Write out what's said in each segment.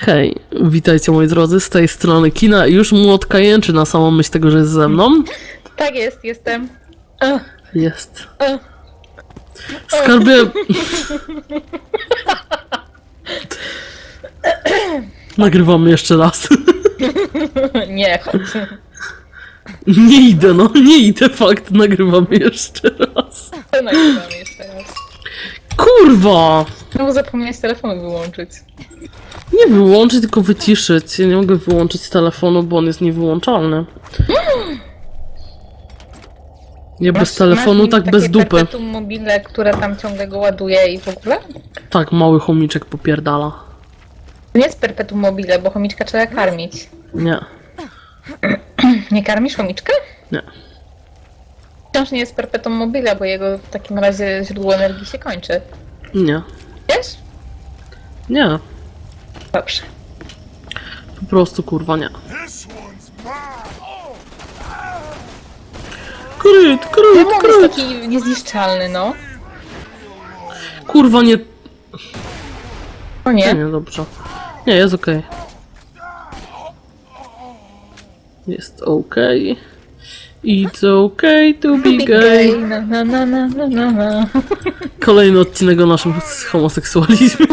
Hej, witajcie moi drodzy, z tej strony kina. Już młotka jęczy na samą myśl tego, że jest ze mną. Tak jest, jestem. Ugh, Jest. ugh. Skarbie... Nagrywamy jeszcze raz. Nie, chodź. Nie idę, no, nie idę, fakt, nagrywamy jeszcze raz. To nagrywam jeszcze raz. Kurwa! No zapomniałeś telefonu wyłączyć. Nie wyłączyć, tylko wyciszyć. Ja nie mogę wyłączyć telefonu, bo on jest niewyłączalny. Nie bez Masz- telefonu, masz tak bez dupy. perpetuum mobile, które tam ciągle go ładuje i w ogóle? Tak, mały chomiczek popierdala. To nie jest perpetuum mobile, bo chomiczka trzeba karmić. Nie, Nie karmisz chomiczka? nie. Wciąż nie jest perpetuum mobile, bo jego w takim razie źródło energii się kończy. Nie, Wiesz? nie. Dobrze. Po prostu kurwa nie. Kryt, kryt, Demon jest kryt. taki niezniszczalny, no. Kurwa nie. O Nie, nie. nie, dobrze. Nie, jest okej. Jest okej. It's okay to be gay. na na na na na na na. Kolejny odcinek o naszym homoseksualizmie.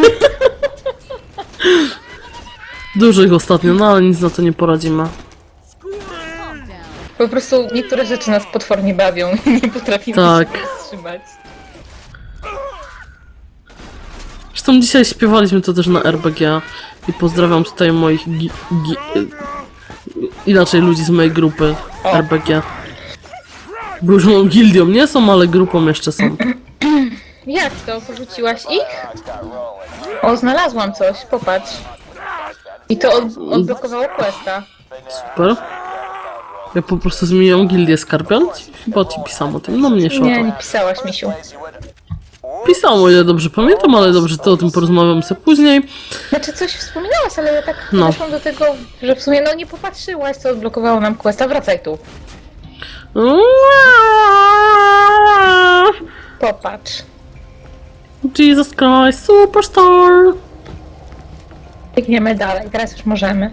Dużo ich ostatnio, no ale nic na to nie poradzimy. Po prostu niektóre rzeczy nas potwornie bawią i nie potrafimy Tak. się wstrzymać. Zresztą dzisiaj śpiewaliśmy to też na RBG i pozdrawiam tutaj moich gi- gi- y, inaczej ludzi z mojej grupy O. RBG. Mam gildią, nie są, ale grupą jeszcze są. Jak to? Porzuciłaś ich? O, znalazłam coś, popatrz. I to od, odblokowało questa. Super. Ja po prostu zmieniłam gildię skarbiant. Chyba ci pisałam o tym, no o Nie, to. nie pisałaś, misiu. Pisałam, o ile dobrze pamiętam, ale dobrze, to o tym porozmawiam sobie później. Znaczy coś wspominałaś, ale ja tak No. doszłam do tego, że w sumie no nie popatrzyłaś, co odblokowało nam questa. Wracaj tu. Popatrz. Jesus Christ, Superstar! Biegniemy dalej, teraz już możemy.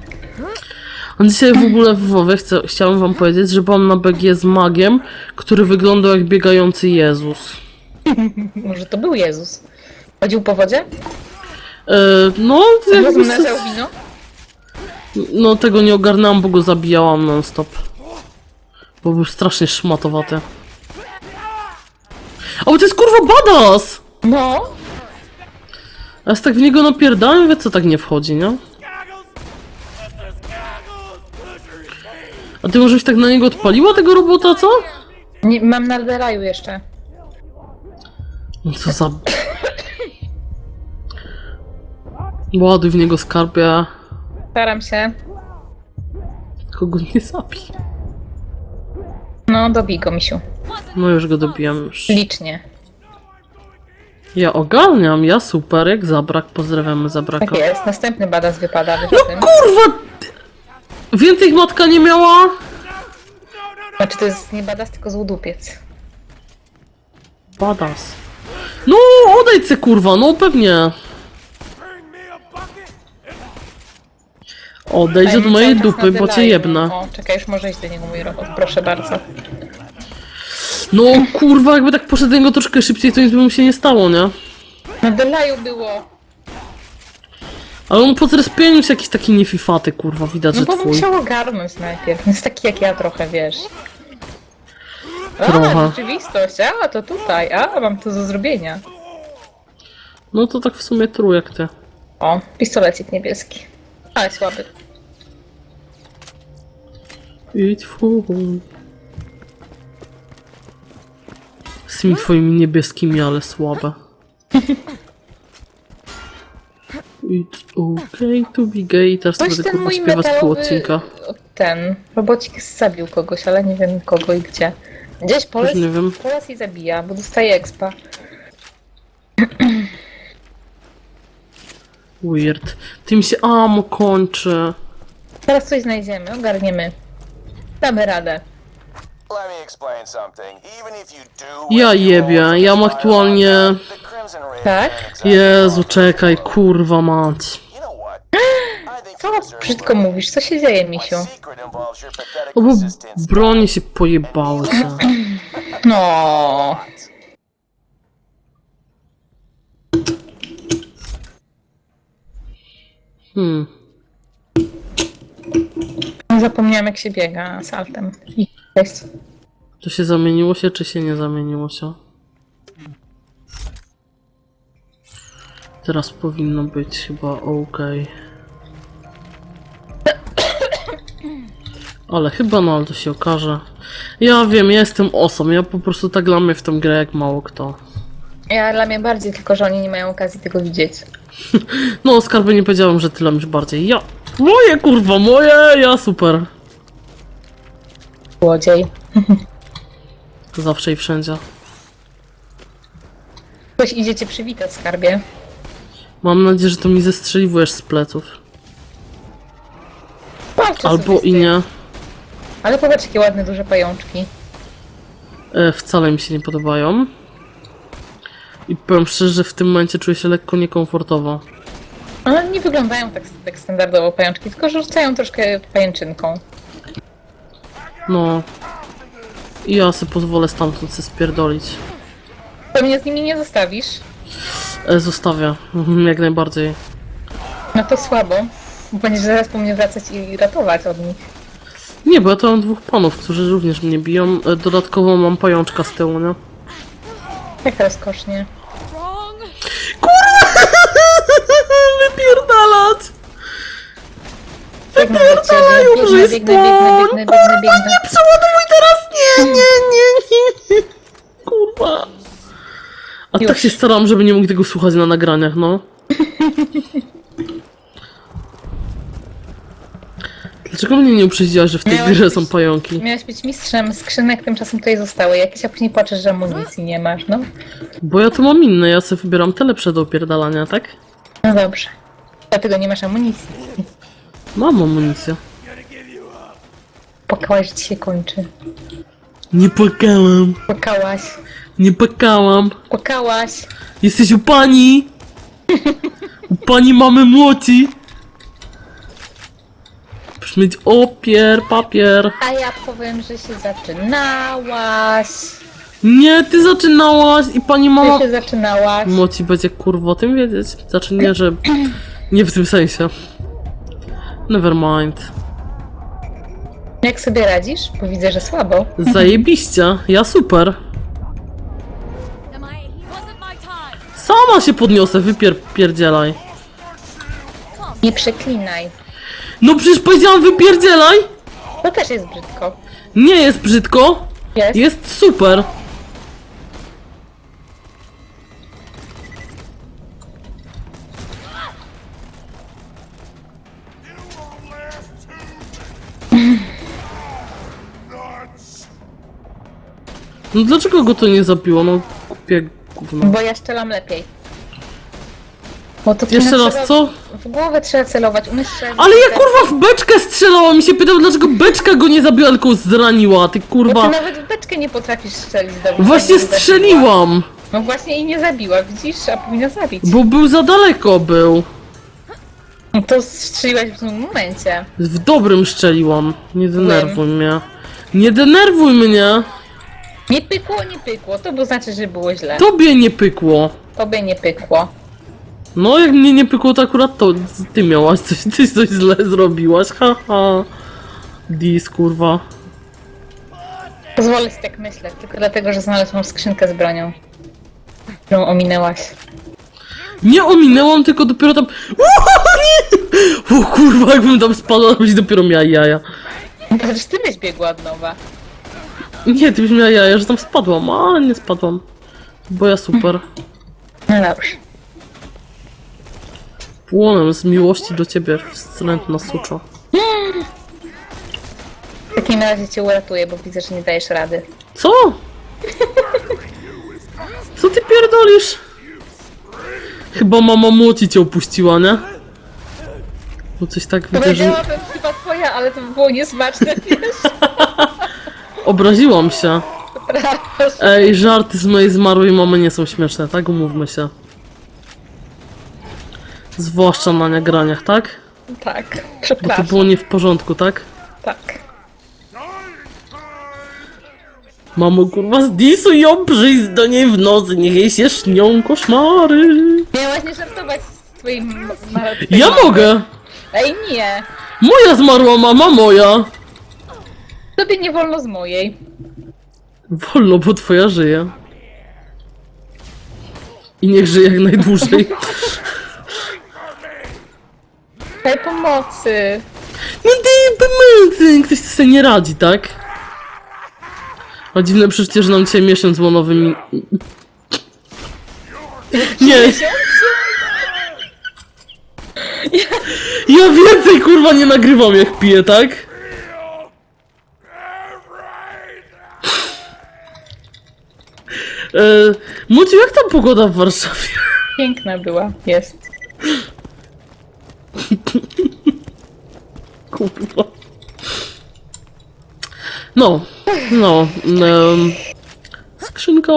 A dzisiaj w ogóle w WoWie chcę, chciałem wam powiedzieć, że byłam na BG z magiem, który wyglądał jak biegający Jezus. Może to był Jezus. Chodził po wodzie? E, no, jakby, Rozmnażał wino? no tego nie ogarnęłam, bo go zabijałam non stop. Bo był strasznie szmatowaty. O, bo to jest kurwa badass! No. A ja tak w niego napierdałem, wie co tak nie wchodzi, nie? A ty może byś tak na niego odpaliła tego robota, co? Nie, mam na Alderaju jeszcze. No co za... Ładuj w niego skarbie. Staram się. Kogo nie zabij. No, dobij go, misiu. No już go dobiłem już. Licznie. Ja ogarniam, ja super, jak zabrak, pozdrawiamy zabraka. Tak jest. Następny badass wypada, No kurwa! Więcej matka nie miała? Znaczy to jest nie badass, tylko złodupiec. Badas. No, odejdź se kurwa, no pewnie. Odejdź od mojej dupy, bo cię jebnę. O, czekaj, już może iść do niego mój robot. Proszę bardzo. No kurwa, jakby tak poszedł do niego troszkę szybciej, to nic by mu się nie stało, nie? Na delaju było. Ale on po zrespieniu jest jakiś taki niefifaty, kurwa, widać, No że bo twój. musiał ogarnąć najpierw. Jest taki jak ja trochę, wiesz. A, Trochę. rzeczywistość. A, to tutaj. A, mam to do zrobienia. No to tak w sumie tru jak ty. O, pistolecik niebieski. Ale słaby. Idź fu. Z tymi twoimi niebieskimi, ale słabe. It's okay to be gay. Teraz to Ktoś będę ten kurwa mój śpiewać pół metalowy... odcinka. Ten robocik zabił kogoś, ale nie wiem kogo i gdzie. Gdzieś polec, nie wiem. polec i zabija, bo dostaje expa. Weird. Tym się amo kończy. Teraz coś znajdziemy, ogarniemy. Damy radę. Let me explain something. Even if you do Ja you jebie, want ja mam aktualnie- the Crimson Raven Tak? ain't exactly Jezu, czekaj, kurwa mać. You know what? Co brzydko mówisz? Co się dzieje, misiu? secret involves your pathetic O, bo broni się pojebały się. No. Hmm. Zapomniałam jak się biega saltem. Cześć. To się zamieniło się, czy się nie zamieniło się? Teraz powinno być chyba ok. Ale chyba no, ale to się okaże. Ja wiem, ja jestem osom. Ja po prostu tak lamię w tę grę jak mało kto. Ja dla mnie bardziej, tylko że oni nie mają okazji tego widzieć. No, skarby nie powiedziałem, że ty lamisz bardziej. Ja. Moje kurwa, moje! Ja super. Złodziej. Zawsze i wszędzie. Ktoś idzie cię przywitać, skarbie. Mam nadzieję, że to mi zestrzeliwujesz z pleców. Walczę Albo sobie i nie. Ale popatrz, jakie ładne, duże pajączki. E, wcale mi się nie podobają. I powiem szczerze, że w tym momencie czuję się lekko niekomfortowo. One nie wyglądają tak, tak standardowo pajączki, tylko że rzucają troszkę pajęczynką. No. I ja sobie pozwolę stamtąd się spierdolić. Pewnie z nimi nie zostawisz. E, zostawię. Mhm, Jak najbardziej. No to słabo. bo Będziesz zaraz po mnie wracać i ratować od nich. Nie, bo ja to mam dwóch panów, którzy również mnie biją. E, dodatkowo mam pajączka z tyłu, nie? Jak rozkosznie. Wypierdalać! Biegnę do ciebie. Biegnę, Już biegnę, biegnę, biegnę, biegnę, biegnę. Przeładowuj teraz! Nie, nie, nie, nie. Kurwa. A Już. tak się starałam, żeby nie mógł tego słuchać na nagraniach, no. Dlaczego mnie nie uprzedziłaś, że w tej Miałeś grze być- są pająki? Miałeś być mistrzem skrzynek, tymczasem tutaj zostały jakieś, a później płaczesz, że amunicji nie masz, no. Bo ja tu mam inne, ja sobie wybieram te lepsze do opierdalania, tak? No dobrze. Dlatego nie masz amunicji. Mam amunicję. Płakałaś, że ci się kończy. Nie płakałam, Płakałaś. nie płakałam. Płakałaś. Jesteś u pani? U pani mamy młoci. Mieć opier, papier. A ja powiem, że się zaczynałaś. Nie, ty zaczynałaś i pani mama... Ty się zaczynałaś. Moci będzie kurwa o tym wiedzieć. Znaczy nie, że... Nie w tym sensie. Never mind. Jak sobie radzisz? Bo widzę, że słabo. Zajebiście. Ja super. Sama się podniosę, wypier... pierdzielaj. Nie przeklinaj. No przecież powiedziałam wypierdzielaj! To też jest brzydko. Nie jest brzydko. Jest? Jest super. No dlaczego go to nie zabiło? No kupię gówno. Bo ja strzelam lepiej. Bo to Jeszcze trzeba- raz, co? W głowę trzeba celować, strzelać. Ale ja kurwa w beczkę strzelałam i się pytał, dlaczego beczka go nie zabiła, tylko zraniła, ty Bo kurwa. ty nawet w beczkę nie potrafisz strzelić dobrze. Właśnie strzeliłam, No właśnie i nie zabiła, widzisz? A powinna zabić. bo był za daleko był. No to strzeliłaś w tym momencie. W dobrym strzeliłam. Nie denerwuj mnie. Nie denerwuj mnie! Nie pykło, nie pykło. To bo znaczy, że było źle. Tobie nie pykło. Tobie nie pykło. No jak mnie nie pykło, to akurat to ty miałaś coś, ty coś źle zrobiłaś, haha. Dis, kurwa. Pozwolę ci tak myśleć, tylko dlatego, że znalazłam skrzynkę z bronią. Którą ominęłaś. Nie ominęłam, tylko dopiero tam... nie! O kurwa, jakbym tam spadła, to byś dopiero miała jaja. Przecież ty byś biegła od nowa. Nie, ty byś miała jaja, że tam spadłam, ale nie spadłam. Bo ja super. No dobrze. Płonem z miłości do ciebie, wstrętna suczo. W takim razie cię uratuję, bo widzę, że nie dajesz rady. Co? Co ty pierdolisz? Chyba mama młoci cię opuściła, nie? No coś tak widzę, że... Powiedziałabym chyba twoja, ale to by było niesmaczne, wiesz? Obraziłam się. Ej, żarty z mojej zmarłej mamy nie są śmieszne, tak? Umówmy się. Zwłaszcza na nagraniach, tak? Tak, Bo to przepraszam. było nie w porządku, tak? Tak. Mamo, kurwa, zdisuj ją, przyjść do niej w nocy, niech jej się śnią koszmary. Miałaś nie żartować z twoim martwym. Ja mogę! Ej, nie. Moja zmarła mama, moja! Tobie nie wolno z mojej. Wolno, bo twoja żyje. I niech żyje jak najdłużej. Daj pomocy. No ty, pomocy! Ktoś sobie nie radzi, tak? A dziwne przecież, że nam dzisiaj miesiąc łonowy mi... Nie! Ja więcej kurwa nie nagrywam jak piję, tak? E, Muciu, jak tam pogoda w Warszawie? Piękna była. Jest. Kurwa. No, no. em, skrzynka.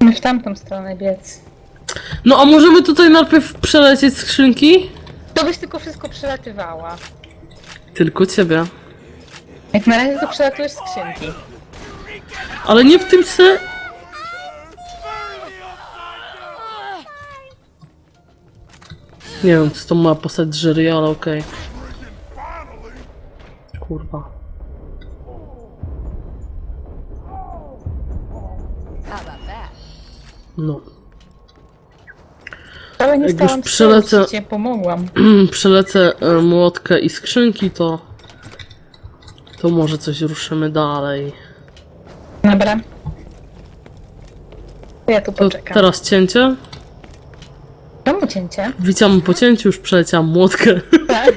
W tamtą stronę biec. No, a możemy tutaj najpierw przelecieć skrzynki? To byś tylko wszystko przelatywała. Tylko ciebie. Jak na razie to przelatujesz skrzynki. Ale nie w tym se... Nie wiem, co to ma postać jury, ale okej. Kurwa. No. Ale nie Jak stałam już przelecę- Cię pomogłam. Przelecę e, młotkę i skrzynki, to... To może coś ruszymy dalej. Dobra. Ja tu To poczekam. teraz cięcie. Czemu cięcie? Widziałam po cięciu, już przeleciałam młotkę. Tak.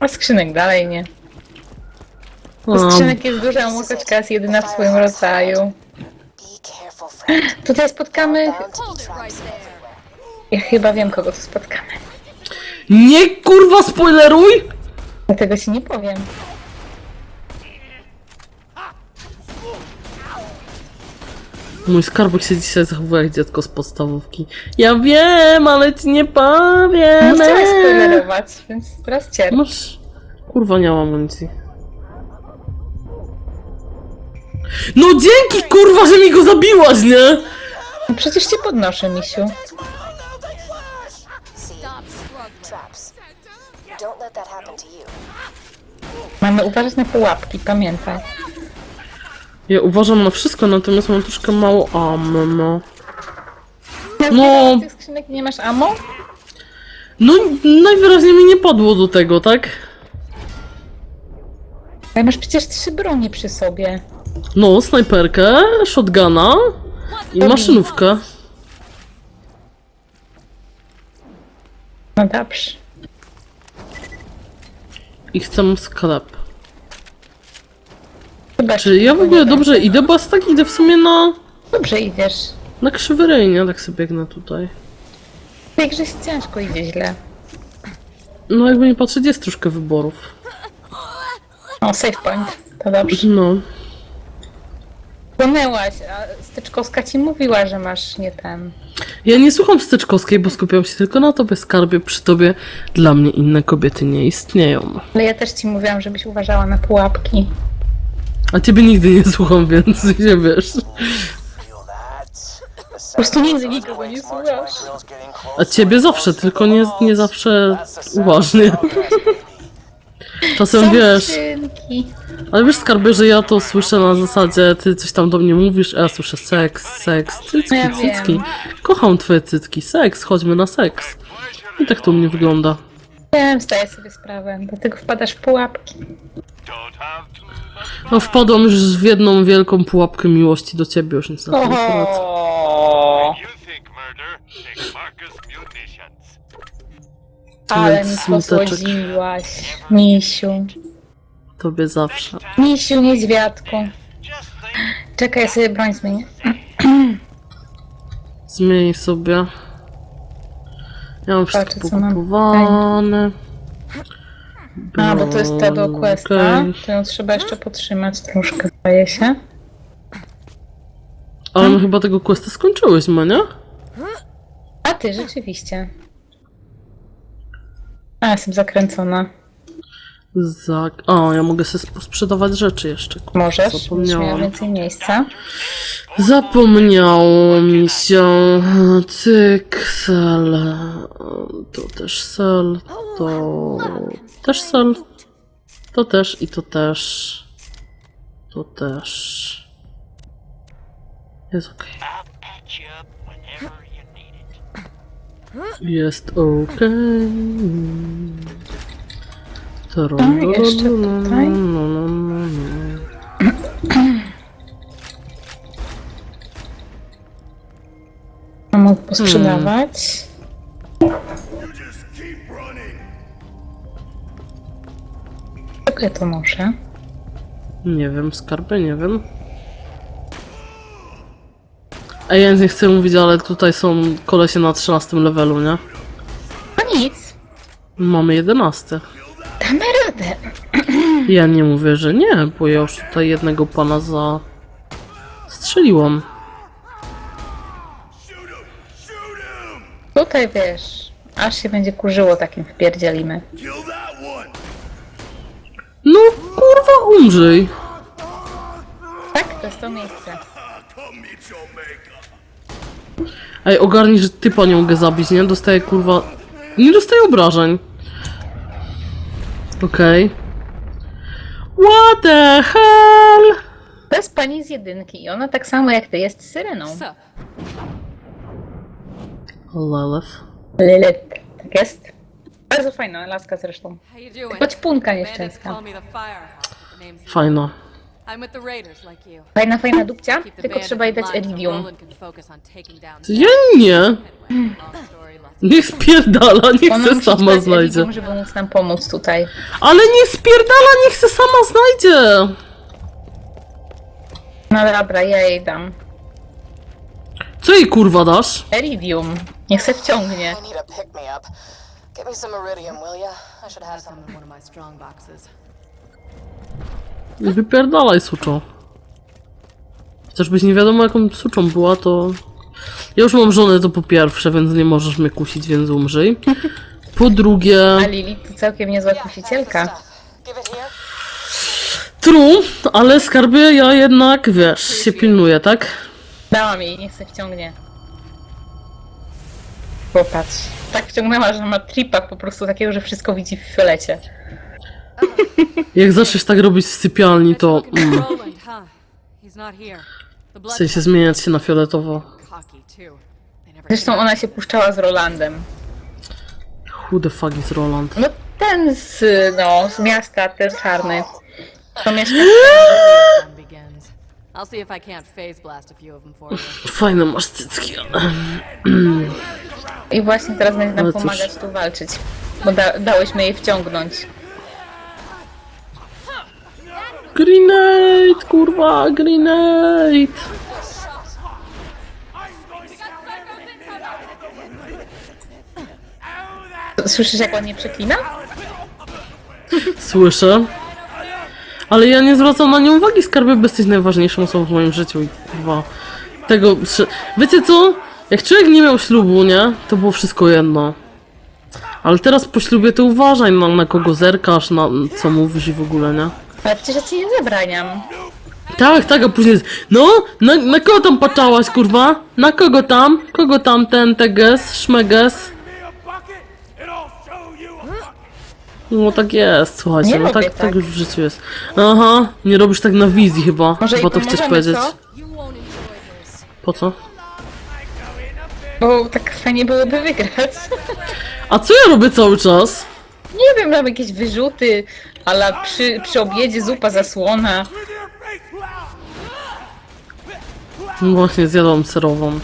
A skrzynek dalej nie. Bo skrzynek jest duża, a młoteczka jest jedyna w swoim rodzaju. Tutaj spotkamy... Ja chyba wiem, kogo tu spotkamy. Nie kurwa spoileruj! Dlatego ci nie powiem. Mój skarbek się dzisiaj zachowuje jak dziecko z podstawówki. Ja wiem, ale ci nie powiem. Nie chciałam spoilerować, więc teraz cierp. Masz... Kurwa, nie mam amunicji. No dzięki kurwa, że mi go zabiłaś, nie? No Przecież cię podnoszę, misiu. See, Stop struggling. traps. Don't let that happen to you. Mamy uważać na pułapki, pamiętaj. Ja uważam na wszystko, natomiast mam troszkę mało ammo. No. no. tych skrzynek nie masz ammo? No, najwyraźniej mi nie padło do tego, tak? Ale masz przecież trzy bronie przy sobie. No, snajperkę, shotguna i maszynówkę. No dobrze. I chcę sklep. Czy ja w ogóle dobrze idę, bo tak idę w sumie na, Dobrze idziesz. na krzywy ryj, nie? Tak sobie biegnę tutaj. Się ciężko idzie źle. No jakby nie patrzeć, jest troszkę wyborów. O, save point. To dobrze. No. Płonęłaś, a Styczkowska ci mówiła, że masz nie ten. Ja nie słucham Styczkowskiej, bo skupiam się tylko na tobie, skarbie. Przy tobie dla mnie inne kobiety nie istnieją. Ale ja też ci mówiłam, żebyś uważała na pułapki. A ciebie nigdy nie słucham, więc nie wiesz. The prostu nigdy nikogo nie słuchasz. A ciebie zawsze, tylko nie, nie zawsze uważnie. Czasem Są wiesz, skrzynki. ale wiesz skarbie, że ja to słyszę na zasadzie, ty coś tam do mnie mówisz, a ja słyszę seks, seks, cycki, Ja wiem. cycki. Kocham twoje cycki, seks, chodźmy na seks. I tak to u mnie wygląda. Wiem, zdaję sobie sprawę. Dlatego wpadasz w pułapki. No wpadłam już w jedną wielką pułapkę miłości do ciebie, już nic na to nie poradzę. Oho, You think murder? Take Marcus munitions. ale mi Smuteczek. posłodziłaś. Misiu. Tobie zawsze. Misiu, niedźwiadku. Just think. Czekaj, ja sobie broń zmienię. Zmień sobie. Ja mam wszystko Patrzę, co mam. pokupowane. A, bo to jest ta do questa. Okej. To ją trzeba jeszcze podtrzymać troszkę, zdaje się. Ale my chyba tego questa skończyłyśmy, nie? A ty, rzeczywiście. A, jestem zakręcona. Za... O, ja mogę sobie sprzedawać rzeczy jeszcze. kurwa, Możesz? Zapomniałam. więcej miejsca. Zapomniało mi się. Cyk, sel. To też sel. To też sel. To też i to też. To też. Jest it. Jest okej. A, jeszcze tutaj. A mógł posprzedawać. Jak ja to muszę? Nie wiem, skarby, nie wiem. A ja nie chcę mówić, ale tutaj są kolesie na 13 levelu, nie? No nic. Mamy 11. Damy radę. Ja nie mówię, że nie, bo ja już tutaj jednego pana za... Strzeliłam. Tutaj wiesz, aż się będzie kurzyło takim wpierdzielimy. No kurwa, umrzyj. Tak, to jest to miejsce. Ej, ogarnij, że typa nie mogę zabić, nie? Dostaję kurwa... Nie dostaję obrażeń. Okej. What the hell? To jest pani z jedynki i ona tak samo jak ty jest syreną. So, Lilith. Lilith. Tak jest. Bardzo fajna laska zresztą. how you doing? Choć punka Bandits nieszczęsna. call me the Fire. The name's Fajna. I'm with the Raiders, like you. Fajna, fajna dupcia, Keep the tylko bandits trzeba jej dać line so Eridium. Roland can focus on taking down Ja nie. Long story, Niech spierdala, niech Ona se musi sama znajdzie. Żeby móc nam pomóc tutaj. Ale niech spierdala, niech se sama znajdzie. No dobra, ja jej dam. Co jej kurwa dasz? Eridium. Niech se wciągnie. I need a pick me up. Get me some iridium, will ya? I should have some. some in one of my strong boxes. Nie wypierdalaj, suczo. Chociażbyś nie wiadomo jaką suczą była, to... Ja już mam żonę, to po pierwsze, więc nie możesz mnie kusić, więc umrzyj. Po drugie... A Lili to całkiem niezła kusicielka. True, ale skarby ja jednak, wiesz, się pilnuję, tak? Dałam jej, niech se wciągnie. Popatrz. Tak wciągnęła, że ma tripa po prostu takiego, że wszystko widzi w fiolecie. Jak zaczniesz tak robić w sypialni, to... Mm, w sensie zmieniać się na fioletowo. Zresztą ona się puszczała z Rolandem. Who the fuck is Roland? No ten z, no, z miasta, ten czarny. To mieszka... fun begins. I'll see if I can't phase blast a few of them for you. Fajne masz cycki, ale... I właśnie teraz będzie nam cóż. pomagać tu walczyć. Bo da, dałyśmy jej wciągnąć. Grenade, kurwa, grenade! Słyszysz jak ładnie przeklina? Słyszę. Ale ja nie zwracam na nią uwagi, skarby, bo jesteś najważniejszą osobą w moim życiu i kurwa... Tego... że- Wiecie co? Jak człowiek nie miał ślubu, nie? To było wszystko jedno. Ale teraz po ślubie to uważaj na, na kogo zerkasz, na co mówisz i w ogóle, nie? Ale przecież ja ci nie zabraniam. Tak, tak, a później jest, no, na, na kogo tam patrzałaś, kurwa? Na kogo tam? Kogo tam ten, teges, szmeges? No tak jest, słuchajcie, Nie no tak, robię tak. tak. już w życiu jest. Aha, nie robisz tak na wizji chyba, Może chyba to chcesz pomożemy, powiedzieć. co? Po co? Bo tak fajnie byłoby wygrać. A co ja robię cały czas? Nie wiem, mam jakieś wyrzuty, ale przy, przy obiedzie zupa zasłona. No Właśnie zjadłam serową.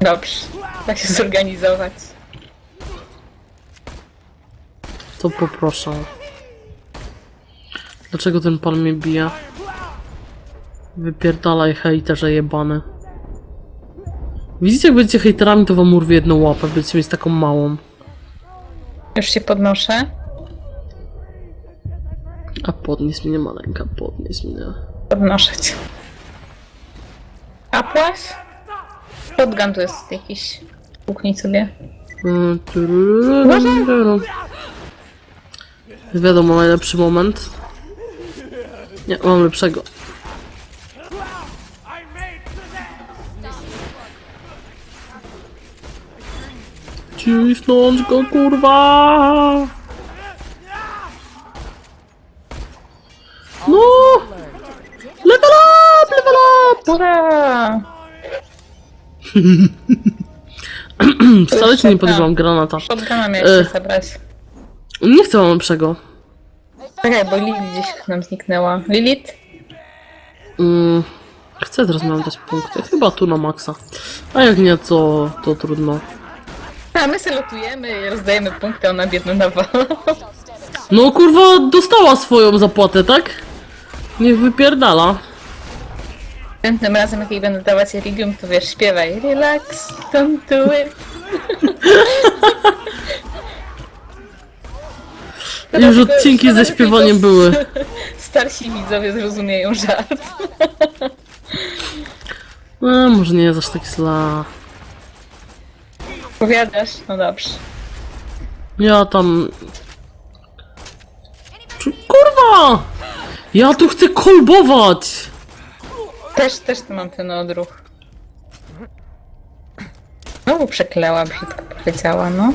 Dobrze, tak się zorganizować. To poproszę. Dlaczego ten pan mnie bije? Wypierdalaj hejterze jebany. Widzicie, jak będziecie hejterami, to wam urwie jedną łapę. Będziecie mieć taką małą. Już się podnoszę. A podnieś mnie, maleńka, podnieś mnie. Podnoszę cię. Kapłaś? Shotgun tu jest jakiś. Puknij sobie. Mm, turururu. Wiadomo, najlepszy moment. Nie, mam lepszego. Cisnąć go, kurwa! No! Level up, level up! Ura! Wcale ci nie podjęłam granata. Shotguna miałeś Ech. się zabrać. Nie chcę mam lepszego. Czekaj, bo Lilith gdzieś nam zniknęła. Lilith? Mm, chcę teraz dać punkty. Chyba tu na maksa. A jak nie, to, to trudno. A my se lotujemy i rozdajemy punkty, ona biedna nawala. No kurwa, dostała swoją zapłatę, tak? Niech wypierdala. Następnym razem, jak jej będę dawać Iridium, to wiesz, śpiewaj. Relax, don't do it. Już odcinki ze śpiewaniem były. Starsi widzowie zrozumieją żart. A, może nie jest aż tak źle. Powiadasz? No dobrze. Ja tam... Czy- Kurwa! Ja tu chcę kolbować! Też, też tu mam ten odruch. Znowu przekleła, brzydko powiedziała, no.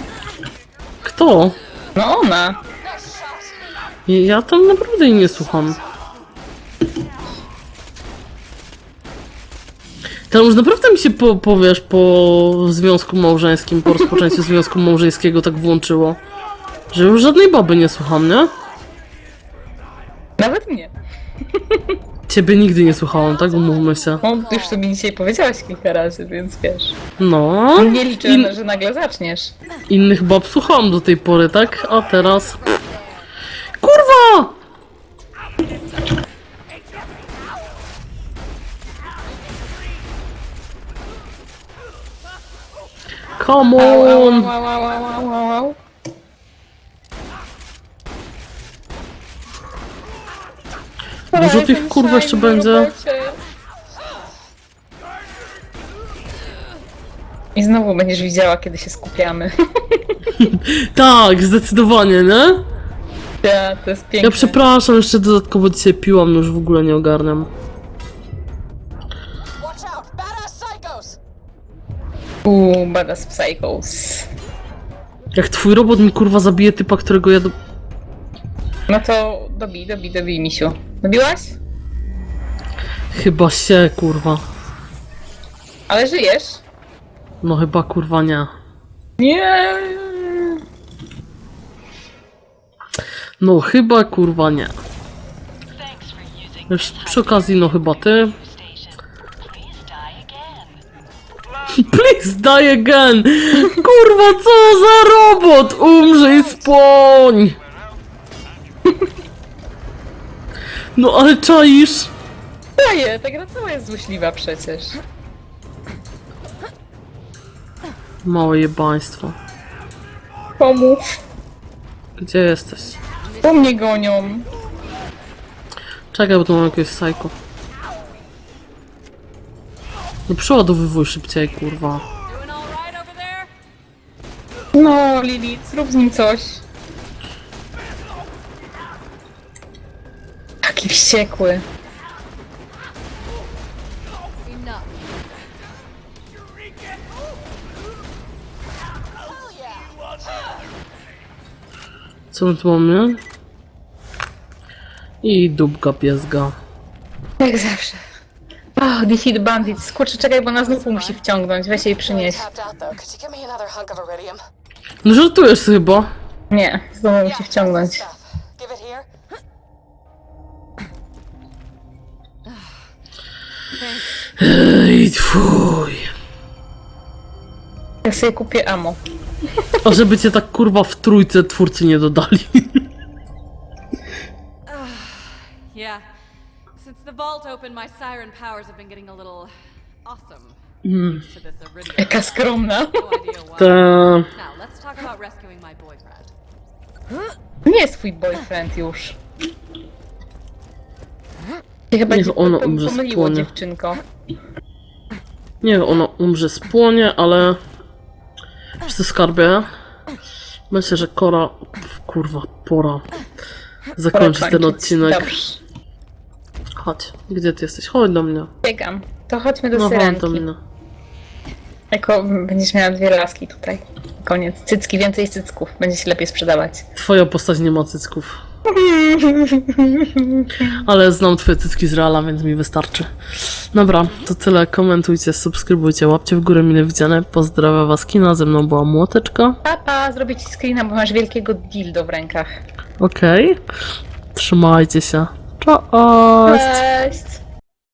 Kto? No ona. Ja tam naprawdę nie słucham. To już naprawdę mi się po, powiesz po związku małżeńskim, po rozpoczęciu związku małżeńskiego tak włączyło. Że już żadnej baby nie słucham, nie? Nawet mnie. Ciebie nigdy nie słuchałam, tak? Umówmy się. No, już sobie dzisiaj powiedziałaś kilka razy, więc wiesz. No. Nie liczę, In, że nagle zaczniesz. innych bab słuchałam do tej pory, tak? A teraz... Come on! Dużo tych kurwa jeszcze będzie. I znowu będziesz widziała, kiedy się skupiamy. Tak, zdecydowanie, nie? Ja, to jest piękne. Ja przepraszam, jeszcze dodatkowo dzisiaj piłam, no już w ogóle nie ogarniam. Uuu, badass psychos. Jak twój robot mi kurwa zabije typa, którego ja do... No to dobij, dobij, dobij, misiu. Dobiłaś? Chyba się, kurwa. Ale żyjesz? No chyba kurwa nie. Nie. No chyba kurwa nie. Już przy okazji, no chyba ty. Please die again! Kurwa, co za robot! Umrzyj, spłoń! No ale czaisz? Daję, ta gra cała jest złośliwa przecież. Małe jebaństwo. Pomóż. Gdzie jesteś? Po mnie gonią. Czekaj, bo tu mam jakieś psycho. No przeładowywuj szybciej, kurwa. No, Lilith, zrób z nim coś. Taki wściekły. Co my tu mamy? I dupka piesga. Jak zawsze. Oh, Defeat Bandits. Kurczę, czekaj, bo nas znów musi wciągnąć. Weź jej przynieś. Tapped out though. Could you give me another hunk of iridium? No żartujesz chyba. Nie, znowu musi wciągnąć. Ej, twój. Ja sobie kupię amo. A żeby cię tak kurwa w trójce twórcy nie dodali. Yeah. Since the vault opened, my siren powers have been getting a little awesome. Iridium. Jaka skromna. No. Ta... Now, let's talk about rescuing my boyfriend. Nie jest twój boyfriend już. Chyba Niech ono umrze z pomyliło, płonie. dziewczynko. Niech ona umrze, spłonie, ale... Wiesz co, skarbie? Myślę, że Kora... Kurwa, pora zakończyć ten odcinek. Dobrze. Chodź, gdzie ty jesteś? Chodź do mnie. Biegam. To chodźmy do No chodź syrenki. do mnie. Jako będziesz miała dwie laski tutaj. Koniec. Cycki, więcej cycków. Będzie się lepiej sprzedawać. Twoja postać nie ma cycków. Ale znam twoje cycki z Reala, więc mi wystarczy. Dobra, to tyle. Komentujcie, subskrybujcie, łapcie w górę mile widziane. Pozdrawiam was kina, ze mną była Młoteczka. Papa, zrobię ci screena, bo masz wielkiego dildo w rękach. Okej. Trzymajcie się. Cześć!